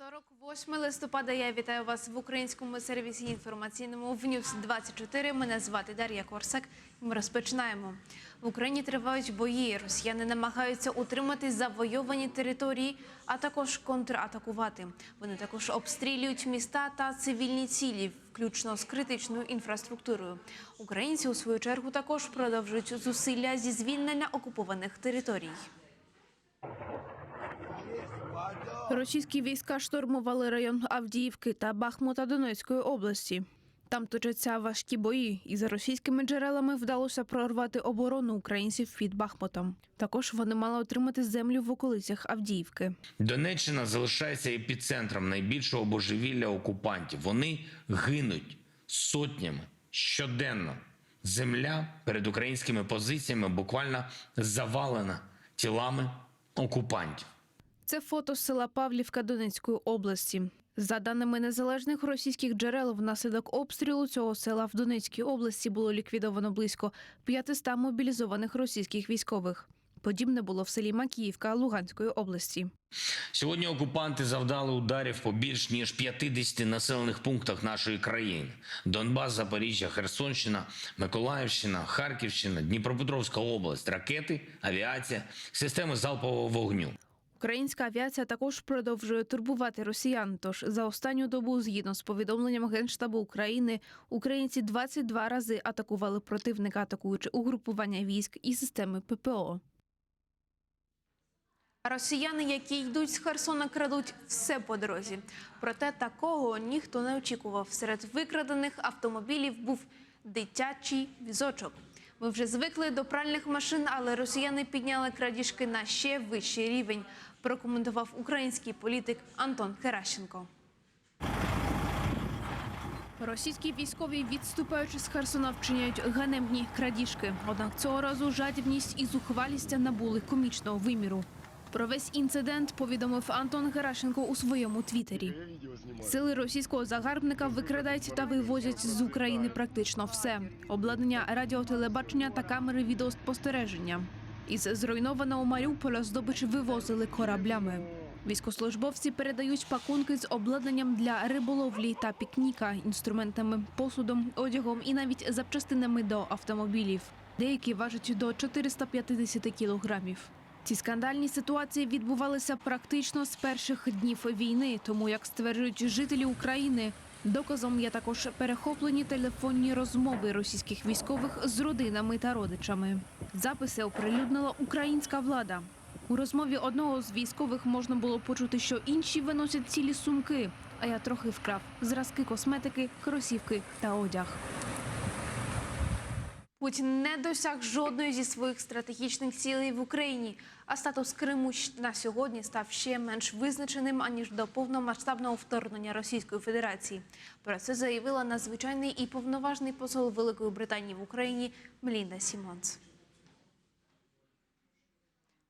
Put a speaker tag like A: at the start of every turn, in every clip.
A: Вівторок, 8 листопада. Я вітаю вас в українському сервісі інформаційному в Ньюс 24. Мене звати Дар'я Корсак. Ми розпочинаємо. В Україні тривають бої. Росіяни намагаються утримати завойовані території, а також контратакувати. Вони також обстрілюють міста та цивільні цілі, включно з критичною інфраструктурою. Українці у свою чергу також продовжують зусилля зі звільнення окупованих територій. Російські війська штурмували район Авдіївки та Бахмута Донецької області. Там точаться важкі бої, і за російськими джерелами вдалося прорвати оборону українців під Бахмутом. Також вони мали отримати землю в околицях Авдіївки.
B: Донеччина залишається епіцентром найбільшого божевілля окупантів. Вони гинуть сотнями щоденно. Земля перед українськими позиціями буквально завалена тілами окупантів.
A: Це фото з села Павлівка Донецької області. За даними незалежних російських джерел, внаслідок обстрілу цього села в Донецькій області було ліквідовано близько 500 мобілізованих російських військових. Подібне було в селі Макіївка Луганської області.
B: Сьогодні окупанти завдали ударів по більш ніж 50 населених пунктах нашої країни: Донбас, Запоріжжя, Херсонщина, Миколаївщина, Харківщина, Дніпропетровська область, ракети, авіація, системи залпового вогню.
A: Українська авіація також продовжує турбувати росіян. Тож за останню добу, згідно з повідомленням Генштабу України, українці 22 рази атакували противника, атакуючи угрупування військ і системи ППО. Росіяни, які йдуть з Херсона, крадуть все по дорозі. Проте такого ніхто не очікував. Серед викрадених автомобілів був дитячий візочок. Ми вже звикли до пральних машин, але росіяни підняли крадіжки на ще вищий рівень. Прокоментував український політик Антон Геращенко. Російські військові, відступаючи з Херсона, вчиняють ганебні крадіжки. Однак цього разу жадібність і зухвалість набули комічного виміру. Про весь інцидент повідомив Антон Геращенко у своєму твіттері. Сили російського загарбника викрадають та вивозять з України практично все: обладнання радіотелебачення та камери відеоспостереження. Із зруйнованого Маріуполя здобич вивозили кораблями. Військослужбовці передають пакунки з обладнанням для риболовлі та пікніка, інструментами, посудом, одягом і навіть запчастинами до автомобілів. Деякі важать до 450 кілограмів. Ці скандальні ситуації відбувалися практично з перших днів війни, тому як стверджують жителі України. Доказом є також перехоплені телефонні розмови російських військових з родинами та родичами. Записи оприлюднила українська влада. У розмові одного з військових можна було почути, що інші виносять цілі сумки. А я трохи вкрав зразки косметики, кросівки та одяг. Путін не досяг жодної зі своїх стратегічних цілей в Україні, а статус Криму на сьогодні став ще менш визначеним аніж до повномасштабного вторгнення Російської Федерації. Про це заявила надзвичайний і повноважний посол Великої Британії в Україні Мелінда Сімонс.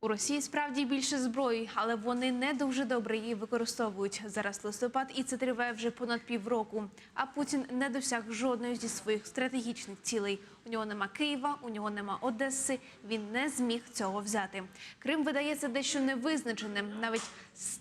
A: У Росії справді більше зброї, але вони не дуже добре її використовують. Зараз листопад, і це триває вже понад півроку. А Путін не досяг жодної зі своїх стратегічних цілей. У нього нема Києва, у нього нема Одеси. Він не зміг цього взяти. Крим видається дещо невизначеним, навіть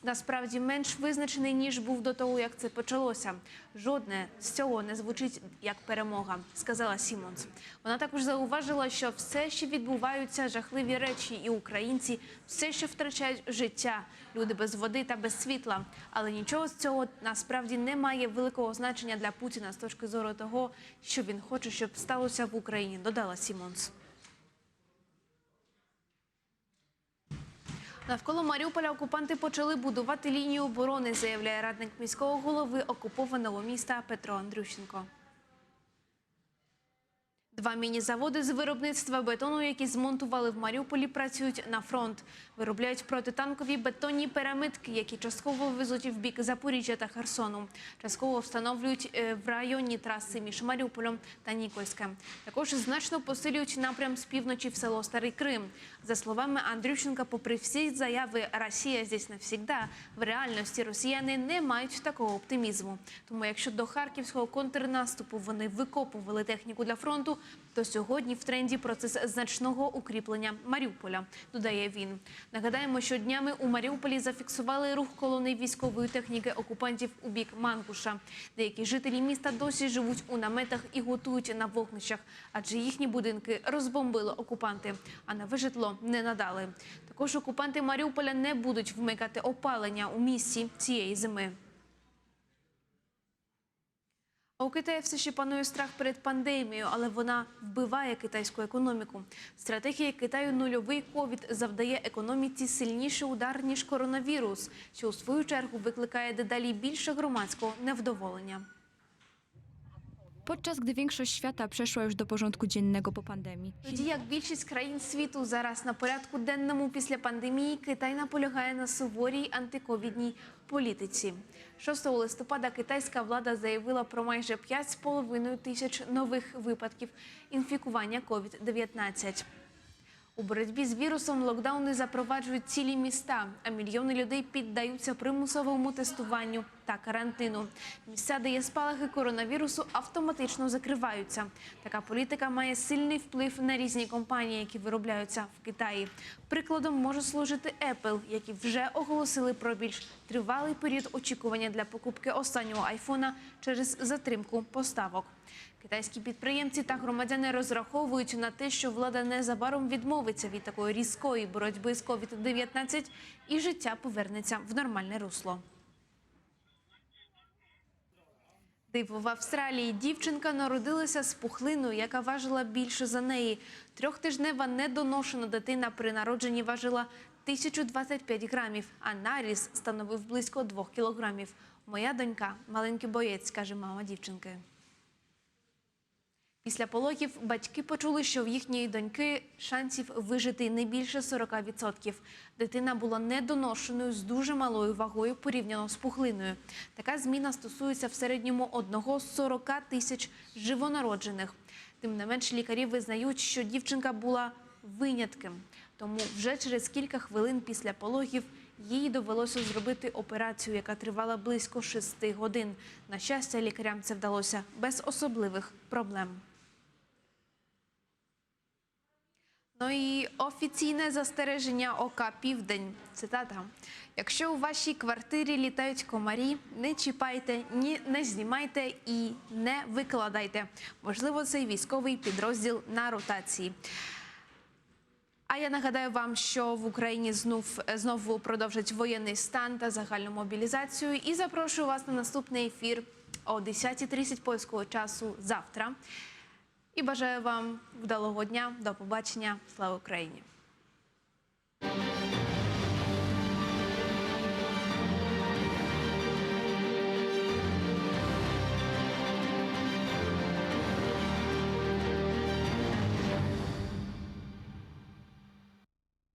A: насправді менш визначений ніж був до того, як це почалося. Жодне з цього не звучить як перемога, сказала Сімонс. Вона також зауважила, що все ще відбуваються жахливі речі, і українці все ще втрачають життя, люди без води та без світла. Але нічого з цього насправді не має великого значення для Путіна з точки зору того, що він хоче, щоб сталося в Україні. Додала Сімонс. Навколо Маріуполя окупанти почали будувати лінію оборони, заявляє радник міського голови окупованого міста Петро Андрющенко. Два міні-заводи з виробництва бетону, які змонтували в Маріуполі, працюють на фронт. Виробляють протитанкові бетонні перемитки, які частково везуть в бік Запоріжжя та Херсону. Частково встановлюють е, в районні траси між Маріуполем та Нікольським. Також значно посилюють напрям з півночі в село Старий Крим. За словами Андрющенка, попри всі заяви «Росія здесь навсігда», в реальності росіяни не мають такого оптимізму. Тому якщо до харківського контрнаступу вони викопували техніку для фронту, то сьогодні в тренді процес значного укріплення Маріуполя, додає він. Нагадаємо, що днями у Маріуполі зафіксували рух колони військової техніки окупантів у бік Манкуша. Деякі жителі міста досі живуть у наметах і готують на вогнищах, адже їхні будинки розбомбили окупанти, а нове житло не надали. Також окупанти Маріуполя не будуть вмикати опалення у місті цієї зими. У Китаї все ще панує страх перед пандемією, але вона вбиває китайську економіку. Стратегія Китаю нульовий ковід завдає економіці сильніший удар ніж коронавірус, що у свою чергу викликає дедалі більше громадського невдоволenia.
C: Podczas gdy większość świata przeszła już do porządku dziennego po pandemii.
A: Тоді як більшість країн світу зараз на порядку денному після пандемії, Китай наполягає на суворій антиковідній політиці. 6 листопада китайська влада заявила про майже 5,5 тисяч нових випадків інфікування COVID-19. У боротьбі з вірусом локдауни запроваджують цілі міста, а мільйони людей піддаються примусовому тестуванню та карантину. Місця, де є спалахи коронавірусу, автоматично закриваються. Така політика має сильний вплив на різні компанії, які виробляються в Китаї. Прикладом може служити Apple, які вже оголосили про більш тривалий період очікування для покупки останнього айфона через затримку поставок. Китайські підприємці та громадяни розраховують на те, що влада незабаром відмовиться від такої різкої боротьби з COVID-19 і життя повернеться в нормальне русло. Диво в Австралії дівчинка народилася з пухлиною, яка важила більше за неї. Трьохтижнева недоношена дитина при народженні важила 1025 грамів, а наріс становив близько 2 кілограмів. Моя донька маленький боєць, каже мама дівчинки. Після пологів батьки почули, що в їхньої доньки шансів вижити не більше 40%. Дитина була недоношеною з дуже малою вагою порівняно з пухлиною. Така зміна стосується в середньому одного з 40 тисяч живонароджених. Тим не менш, лікарі визнають, що дівчинка була винятком. Тому вже через кілька хвилин після пологів їй довелося зробити операцію, яка тривала близько 6 годин. На щастя, лікарям це вдалося без особливих проблем. Ну і офіційне застереження ОК Південь. Цитата: якщо у вашій квартирі літають комарі, не чіпайте, ні не знімайте і не викладайте. Можливо, цей військовий підрозділ на ротації. А я нагадаю вам, що в Україні знов знову продовжать воєнний стан та загальну мобілізацію. І запрошую вас на наступний ефір о 10.30 польського часу завтра. І бажаю вам вдалого дня. До побачення. Слава Україні!